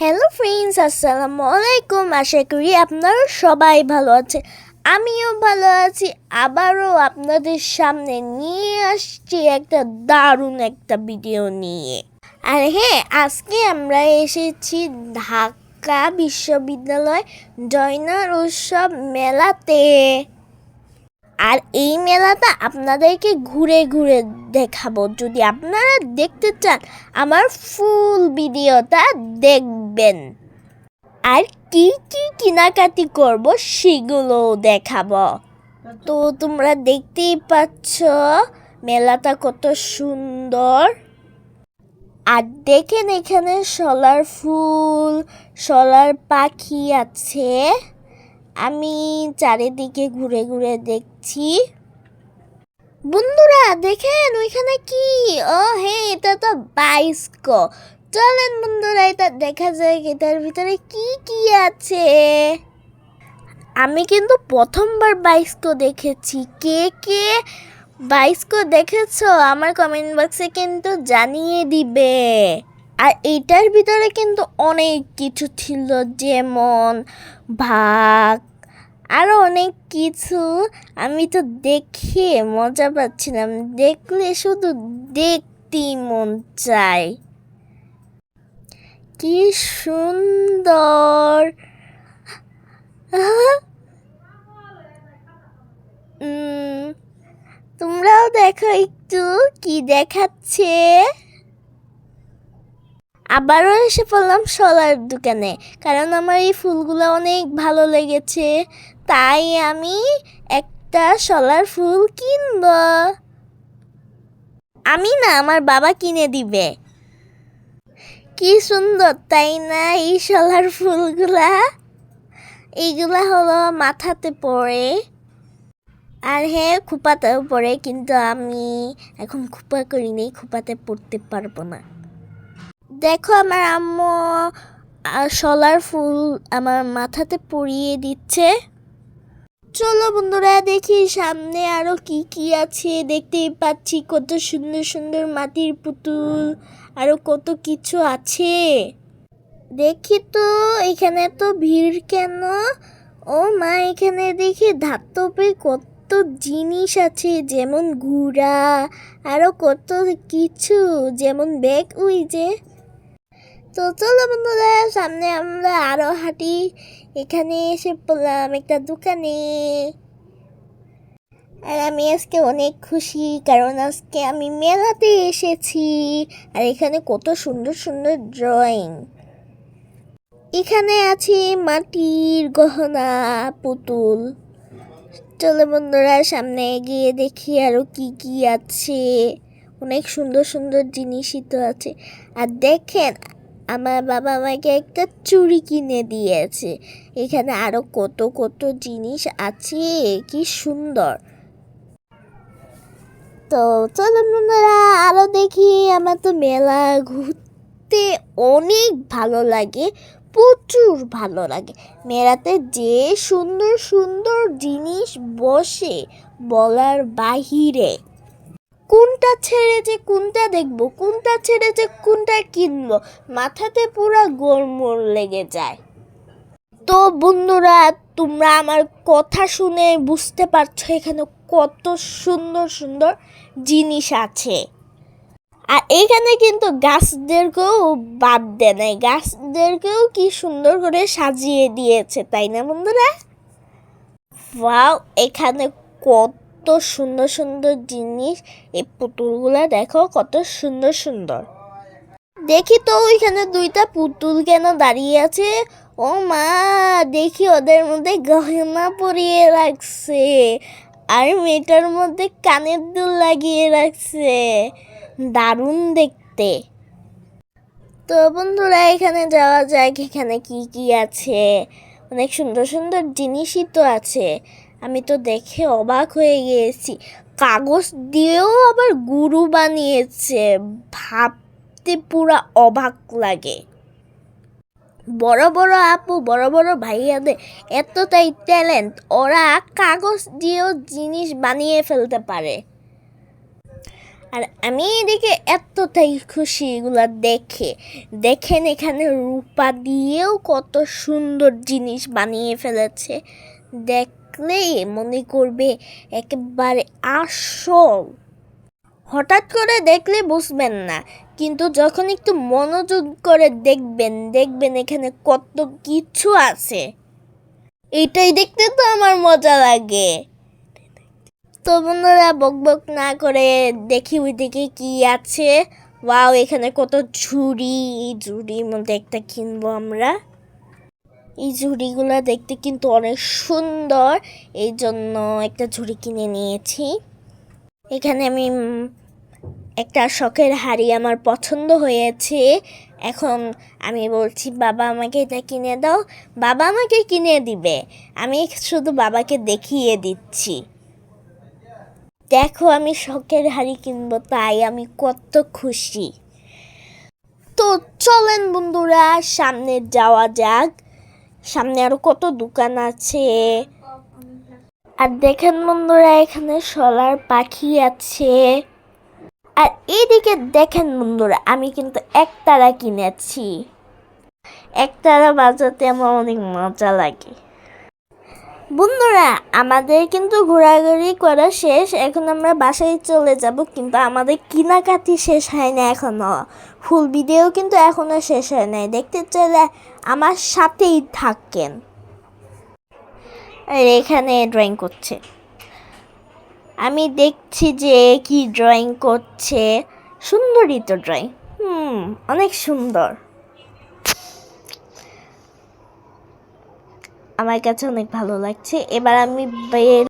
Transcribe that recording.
Hello friends আসসালামু আলাইকুম আশা করি আপনারা সবাই ভালো আছে আমিও ভালো আছি। আবারও আপনাদের সামনে নিয়ে আসছি একটা দারুণ একটা ভিডিও নিয়ে। আর হ্যাঁ আজকে আমরা এসেছি ঢাকা বিশ্ববিদ্যালয় জয়নার উৎসব মেলাতে। আর এই মেলাটা আপনাদেরকে ঘুরে ঘুরে দেখাবো। যদি আপনারা দেখতে চান, আমার ফুল ভিডিওটা দেখবেন আর কি কি কেনাকাটি করব সেগুলোও দেখাবো। তো তোমরা দেখতেই পাচ্ছ, মেলাটা কত সুন্দর। আর দেখেন এখানে শলার ফুল, শলার পাখি আছে। আমি চারিদিকে ঘুরে ঘুরে দেখছি। বন্ধুরা, দেখেন ওইখানে কি? ও হ্যাঁ এটা তো বাইস্কো। চলেন বন্ধুরা, এটা দেখা যায় এটার ভিতরে কি কি আছে। আমি কিন্তু প্রথমবার বাইস্কো দেখেছি। কে কে বাইস্কো দেখেছ? আমার কমেন্ট বক্সে কিন্তু জানিয়ে দিবে। আর এইটার ভিতরে কিন্তু অনেক কিছু ছিল, যেমন ভাগ আরও অনেক কিছু। আমি তো দেখে মজা পাচ্ছিলাম। দেখলে শুধু দেখতেই মন চায়। কি সুন্দর। তোমরাও দেখো একটু কি দেখাচ্ছে। আবারও এসে পড়লাম শলার দোকানে, কারণ আমার এই ফুলগুলো অনেক ভালো লেগেছে। তাই আমি একটা শলার ফুল কিনব। আমি না, আমার বাবা কিনে দিবে। কি সুন্দর, তাই না? এই শলার ফুলগুলা? এইগুলা হলো মাথাতে পড়ে। আর হ্যাঁ খুপাতেও পড়ে, কিন্তু আমি এখন খুপা করি নেই খুপাতে পড়তে পারব না। দেখো আমার আম্মু শলার ফুল আমার মাথাতে পরিয়ে দিচ্ছে। চলো বন্ধুরা দেখি সামনে আরও কি কি আছে। দেখতেই পাচ্ছি কত সুন্দর সুন্দর মাটির পুতুল, আরও কত কিছু আছে। দেখি তো, এখানে তো ভিড় কেন? ও মা, এখানে দেখি ধাতবে কত জিনিস আছে, যেমন ঘুড়া আরও কত কিছু, যেমন ব্যাগ, ওই যে তো চলো বন্ধুরা, সামনে আমরা আরও হাঁটি। এখানে এসে পড়লাম একটা দোকানে। আর আমি আজকে অনেক খুশি, কারণ আজকে আমি মেলাতে এসেছি। আর এখানে কত সুন্দর সুন্দর ড্রয়িং এখানে আছে মাটির গহনা, পুতুল। চলো বন্ধুরা, সামনে এগিয়ে দেখি আরও কি কি আছে। অনেক সুন্দর সুন্দর জিনিসই তো আছে। আর দেখেন আমার বাবা আমাকে একটা চুড়ি কিনে দিয়েছে। এখানে আরও কত কত জিনিস আছে, কি সুন্দর। তো চলুন বন্ধুরা, আরও দেখি, আমার তো মেলা ঘুরতে অনেক ভালো লাগে, প্রচুর ভালো লাগে। মেলাতে যে সুন্দর সুন্দর জিনিস বসে বলার বাহিরে। কোনটা ছেড়ে যে কোনটা দেখব, কোনটা ছেড়ে যে কোনটা কিনবো, মাথাতে পুরো গোলমোল লেগে যায়। তো বন্ধুরা, তোমরা আমার কথা শুনে বুঝতে পারছ এখানে কত সুন্দর সুন্দর জিনিস আছে। আর এইখানে কিন্তু গাছদেরকেও বাদ দেয় নাই, গাছদেরকেও কি সুন্দর করে সাজিয়ে দিয়েছে, তাই না বন্ধুরা? ওয়াও, এখানে কত সুন্দর সুন্দর জিনিস। এই পুতুলগুলা দেখো, কত সুন্দর সুন্দর। দেখি তো ওইখানে দুইটা পুতুল কেন দাঁড়িয়ে আছে। ও মা, দেখি ওদের মধ্যে গহনা পরিয়ে রাখছে। আর মেয়েটার মধ্যে কানের দুল লাগিয়ে রাখছে। দারুণ দেখতে। তো বন্ধুরা, এখানে যাওয়া যাক, এখানে কি কি আছে। অনেক সুন্দর সুন্দর জিনিসই তো আছে। আমি তো দেখে অবাক হয়ে গিয়েছি। কাগজ দিয়েও আবার গুরু বানিয়েছে। ভাবতে পুরা অবাক লাগে। বড় বড় আপু, বড় বড় ভাইয়াদের এতটাই ট্যালেন্ট ওরা কাগজ দিয়েও জিনিস বানিয়ে ফেলতে পারে। আর আমি এদিকে এতটাই খুশি এগুলা দেখে। দেখেন এখানে রূপা দিয়েও কত সুন্দর জিনিস বানিয়ে ফেলেছে। দেখলে মনে করবে একেবারে আসল। হঠাৎ করে দেখলে বুঝবেন না, কিন্তু যখন একটু মনোযোগ করে দেখবেন দেখবেন এখানে কত কিছু আছে। এটাই দেখতে তো আমার মজা লাগে। তো বন্ধুরা, বক বক না করে দেখি ওইদিকে কি আছে। ওয়াও, এখানে কত ঝুড়ি এই ঝুড়ির মধ্যে একটা কিনবো আমরা। এই ঝুড়িগুলো দেখতে কিন্তু অনেক সুন্দর। এই জন্য একটা ঝুড়ি কিনে নিয়েছি। এখানে আমি একটা শখের হাড়ি আমার পছন্দ হয়েছে। এখন আমি বলছি, বাবা আমাকে এটা কিনে দাও। বাবা আমাকে কিনে দিবে। আমি শুধু বাবাকে দেখিয়ে দিচ্ছি। দেখো, আমি শখের হাড়ি কিনবো, তাই আমি কত খুশি। তো চলেন বন্ধুরা, সামনে যাওয়া যাক। সামনে আরও কত দোকান আছে। আর দেখেন বন্ধুরা, এখানে সলার পাখি আছে। আর এইদিকে দেখেন বন্ধুরা, আমি কিন্তু একতারা কিনেছি। একতারা বাজাতে আমার অনেক মজা লাগে। বন্ধুরা, আমাদের কিন্তু ঘোরাঘুরি করা শেষ। এখন আমরা বাসায় চলে যাব, কিন্তু আমাদের কেনাকাটি শেষ হয় না এখনও। ফুল ভিডিও কিন্তু এখনও শেষ হয় নাই। দেখতে চাইলে আমার সাথেই থাকেন। আর এখানে ড্রয়িং করছে। আমি দেখছি যে কি ড্রয়িং করছে। সুন্দরই তো ড্রয়িং হুম, অনেক সুন্দর। আমার কাছে অনেক ভালো লাগছে। এবার আমি বের